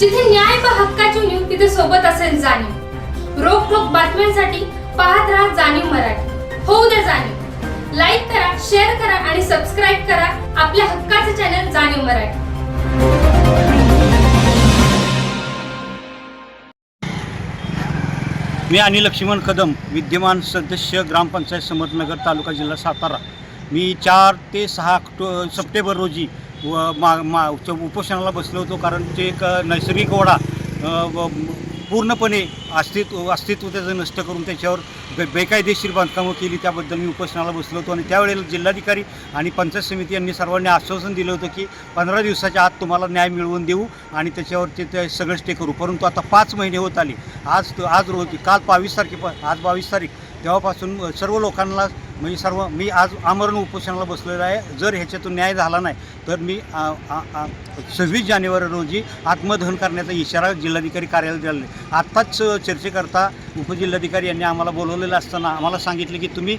जिथे न्याय पा हक्काची तिथे सोबत असेल जाणीव. रोखोक बातम्यांसाठी पाहत राहा जाणीव मराठी. होऊ द्या जाणीव. लाईक करा शेअर करा आणि सबस्क्राईब करा आपल्या हक्काचे चॅनल जाणीव मराठी. मी आणि लक्ष्मण कदम विद्यमान सदस्य ग्रामपंचायत समर्थनगर तालुका जिल्हा सातारा. मी चार ते सहा ऑक्टो सप्टेंबर रोजी व मा मा च- उपोषणाला बसलो होतो कारण ते एक नैसर्गिक ओढा पूर्णपणे अस्तित्व अस्तित्व त्याचं नष्ट करून त्याच्यावर बे बेकायदेशीर बांधकामं केली त्याबद्दल मी उपोषणाला बसलो होतो. आणि त्यावेळेला जिल्हाधिकारी आणि पंचायत समिती यांनी सर्वांनी आश्वासन दिलं होतं की पंधरा दिवसाच्या आत तुम्हाला न्याय मिळवून देऊ आणि त्याच्यावरती ते सगळं स्टे करू. परंतु आता पाच महिने होत आले. आज आज रोज काल बावीस तारखे आज बावीस तारीख. तेव्हापासून सर्व लोकांना म्हणजे सर्व मी आज आमरण उपोषणाला बसलेलो आहे. जर ह्याच्यातून न्याय झाला नाही तर मी सव्वीस जानेवारी रोजी आत्मदहन करण्याचा इशारा जिल्हाधिकारी कार्यालयात दिला आत्ताच चर्चेकरता उपजिल्हाधिकारी यांनी आम्हाला बोलवलेलं असताना आम्हाला सांगितले की तुम्ही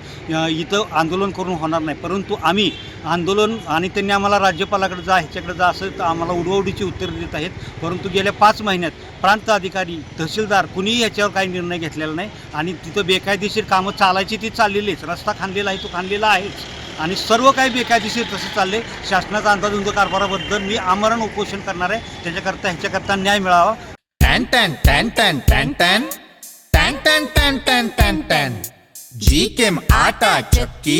इथं आंदोलन करून होणार नाही. परंतु आम्ही आंदोलन आणि त्यांनी आम्हाला राज्यपालाकडे जा ह्याच्याकडे जा असं आम्हाला उडवडीची उत्तरं देत आहेत परंतु गेल्या पाच महिन्यात प्रांत अधिकारी तहसीलदार कुणीही याच्यावर काही निर्णय घेतलेला नाही आणि तिथं बेकायदेशीर कामं चालायची ती चाललेलीच रस्ता खांदलेला आहे तो खांदलेला आहेच आणि सर्व काही बेकायदेशीर तसं चालले शासनाचा अंदाजुंद कारभाराबद्दल मी आमरण उपोषण करणार आहे त्याच्याकरता ह्याच्याकरता न्याय मिळावा टॅन टॅन टॅन टॅन टॅन टॅन टॅन टॅन टॅन टॅन टॅन टॅन जी केम आटा चक्की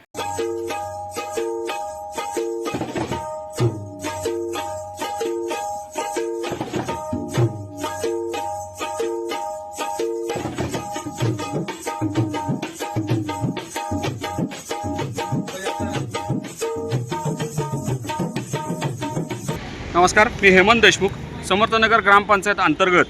नमस्कार मी हेमंत देशमुख समर्थनगर ग्रामपंचायत अंतर्गत.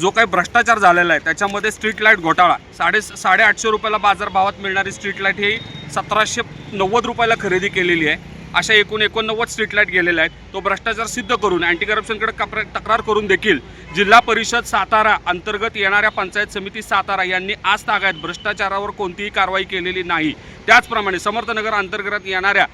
जो काही भ्रष्टाचार झालेला आहे त्याच्यामध्ये स्ट्रीट लाइट घोटाळा. साडे साडेआठशे रुपयाला बाजारभावात मिळणारी स्ट्रीट लाइट ही सतराशे नव्वद रुपयाला खरेदी केलेली आहे. अशा एकूण एकोणनव्वद स्ट्रीट लाइट गेलेल्या आहेत. तो भ्रष्टाचार सिद्ध करून अँटी करप्शनकडे कप्र तक्रार करून देखील जिल्हा परिषद सातारा अंतर्गत येणाऱ्या पंचायत समिती सातारा यांनी आज तागायत भ्रष्टाचारावर कोणतीही कारवाई केलेली नाही. त्याचप्रमाणे समर्थनगर अंतर्गत येणाऱ्या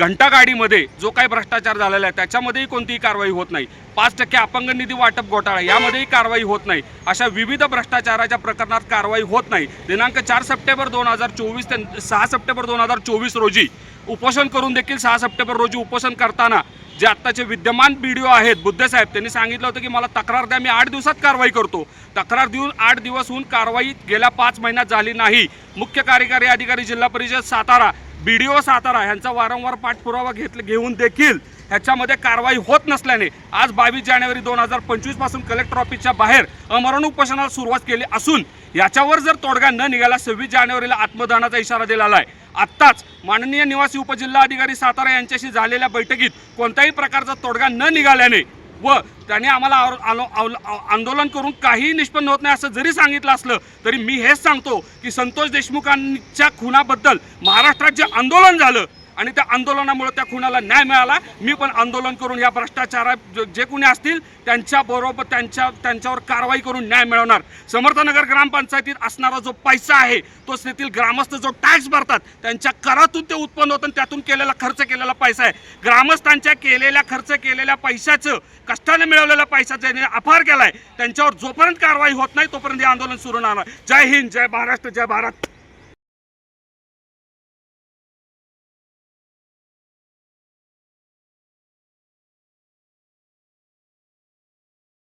घंटागाडीमध्ये जो काही भ्रष्टाचार झालेला आहे त्याच्यामध्येही कोणतीही कारवाई होत नाही. पाच टक्के अपंग निधी वाटप घोटाळा यामध्येही कारवाई होत नाही. अशा विविध भ्रष्टाचाराच्या प्रकरणात कारवाई होत नाही. दिनांक चार सप्टेंबर दोन हजार चोवीस ते सहा सप्टेंबर दोन हजार चोवीस रोजी उपोषण करून देखील सहा सप्टेंबर रोजी उपोषण करताना जे आत्ताचे विद्यमान बी डी ओ आहेत बुद्धसाहेब त्यांनी सांगितलं होतं की मला तक्रार द्या मी आठ दिवसात कारवाई करतो. तक्रार देऊन आठ दिवस होऊन कारवाई गेल्या पाच महिन्यात झाली नाही. मुख्य कार्यकारी अधिकारी जिल्हा परिषद Satara B D O Satara यांचा वारंवार पाठपुरावा घेतला घेऊन देखील ह्याच्यामध्ये कारवाई होत नसल्याने आज बावीस जानेवारी दोन हजार पंचवीसपासून कलेक्टर ऑफिसच्या बाहेर अमरण उपोषणाला सुरुवात केली असून याच्यावर जर तोडगा न निघाला सव्वीस जानेवारीला आत्मदहनाचा इशारा दिलेला आहे आत्ताच माननीय निवासी उपजिल्हाधिकारी सातारा यांच्याशी झालेल्या बैठकीत कोणत्याही प्रकारचा तोडगा न निघाल्याने व त्याने आम्हाला आलो- आंदोलन करून काहीही निष्पन्न होत नाही असं जरी सांगितलं असलं तरी मी हेच सांगतो की संतोष देशमुखांच्या खुनाबद्दल महाराष्ट्रात जे आंदोलन झालं. आणि त्या आंदोलनामुळे त्या खुणाला न्याय मिळाला. मी पण आंदोलन करून या भ्रष्टाचारा जे कोणी असतील त्यांच्याबरोबर त्यांच्या त्यांच्यावर कारवाई करून न्याय मिळवणार. समर्थनगर ग्रामपंचायतीत असणारा जो पैसा आहे तो तेथील ग्रामस्थ जो टॅक्स भरतात त्यांच्या करातून ते उत्पन्न होतं आणि त्यातून केलेला खर्च केलेला पैसा आहे. ग्रामस्थांच्या केलेल्या खर्च केलेल्या पैशाचं कष्टाने मिळवलेला पैसा ज्याने अपार आहे त्यांच्यावर जोपर्यंत कारवाई होत नाही तोपर्यंत हे आंदोलन सुरू राहणार जय हिंद जय महाराष्ट्र जय भारत.